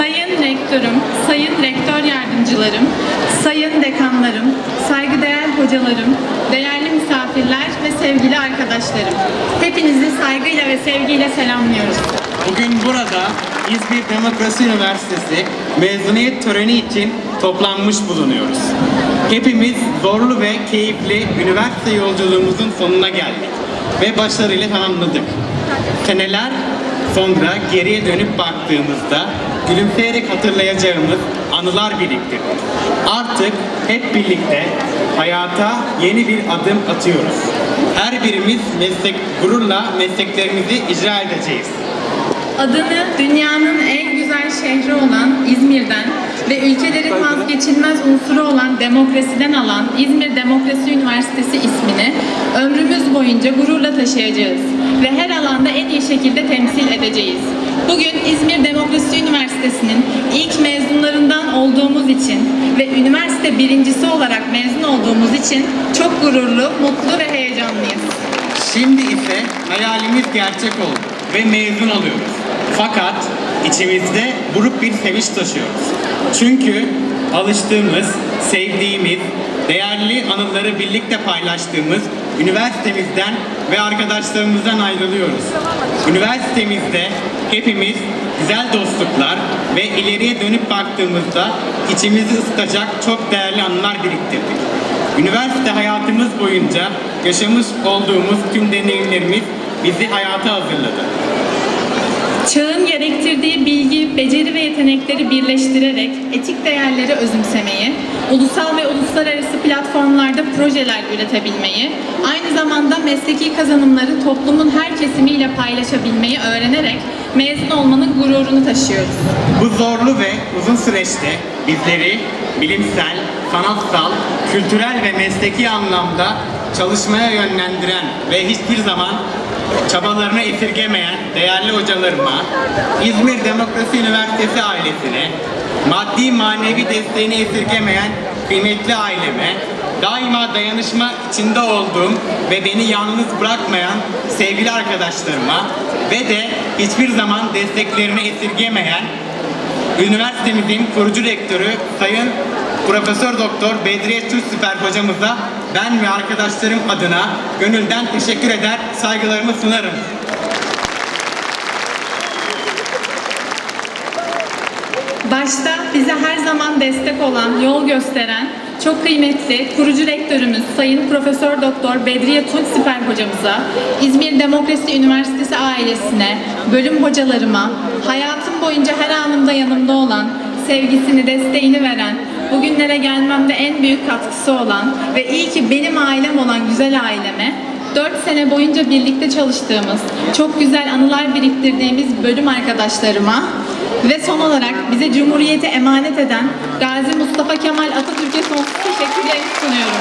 Sayın Rektörüm, Sayın Rektör Yardımcılarım, Sayın Dekanlarım, saygıdeğer hocalarım, değerli misafirler ve sevgili arkadaşlarım. Hepinizi saygıyla ve sevgiyle selamlıyoruz. Bugün burada İzmir Demokrasi Üniversitesi mezuniyet töreni için toplanmış bulunuyoruz. Hepimiz zorlu ve keyifli üniversite yolculuğumuzun sonuna geldik ve başarıyla tamamladık. Seneler sonra geriye dönüp baktığımızda gülümseyerek hatırlayacağımız anılar biriktirdik. Artık hep birlikte hayata yeni bir adım atıyoruz. Her birimiz meslek gururla mesleklerimizi icra edeceğiz. Adını dünyanın en güzel şehri olan İzmir'den ve ülkelerin vazgeçilmez unsuru olan demokrasiden alan İzmir Demokrasi Üniversitesi ismini ömrümüz boyunca gururla taşıyacağız ve her alanda en iyi şekilde temsil edeceğiz. Bugün İzmir Demokrasi Üniversitesi'nin ilk mezunlarından olduğumuz için ve üniversite birincisi olarak mezun olduğumuz için çok gururlu, mutlu ve heyecanlıyız. Şimdi ise hayalimiz gerçek oldu ve mezun oluyoruz. Fakat içimizde buruk bir sevinç taşıyoruz. Çünkü alıştığımız, sevdiğimiz, değerli anıları birlikte paylaştığımız üniversitemizden ve arkadaşlarımızdan ayrılıyoruz. Üniversitemizde hepimiz güzel dostluklar ve ileriye dönüp baktığımızda içimizi ısıtacak çok değerli anılar biriktirdik. Üniversite hayatımız boyunca yaşamış olduğumuz tüm deneyimlerimiz bizi hayata hazırladı. Çağın beceri ve yetenekleri birleştirerek etik değerleri özümsemeyi, ulusal ve uluslararası platformlarda projeler üretebilmeyi, aynı zamanda mesleki kazanımları toplumun her kesimiyle paylaşabilmeyi öğrenerek mezun olmanın gururunu taşıyoruz. Bu zorlu ve uzun süreçte bizleri bilimsel, sanatsal, kültürel ve mesleki anlamda çalışmaya yönlendiren ve hiçbir zaman çabalarını esirgemeyen değerli hocalarıma, İzmir Demokrasi Üniversitesi ailesine, maddi manevi desteğini esirgemeyen kıymetli aileme, daima dayanışma içinde olduğum ve beni yalnız bırakmayan sevgili arkadaşlarıma ve de hiçbir zaman desteklerini esirgemeyen Üniversitemizin kurucu rektörü Sayın Profesör Doktor Bedriye Türksüper hocamıza ben ve arkadaşlarım adına gönülden teşekkür eder, saygılarımı sunarım. Başta bize her zaman destek olan, yol gösteren çok kıymetli kurucu rektörümüz Sayın Profesör Doktor Bedriye Tunç Siper hocamıza, İzmir Demokrasi Üniversitesi ailesine, bölüm hocalarıma, hayatım boyunca her anımda yanımda olan, sevgisini, desteğini veren, bugünlere gelmemde en büyük katkısı olan ve iyi ki benim ailem olan güzel aileme 4 sene boyunca birlikte çalıştığımız, çok güzel anılar biriktirdiğimiz bölüm arkadaşlarıma ve son olarak bize Cumhuriyeti emanet eden Gazi Mustafa Kemal Atatürk'e sonsuz teşekkürlerimi sunuyorum.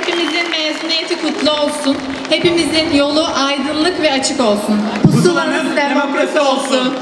Hepimizin mezuniyeti kutlu olsun. Hepimizin yolu aydınlık ve açık olsun. Pusulanız demokrasi olsun.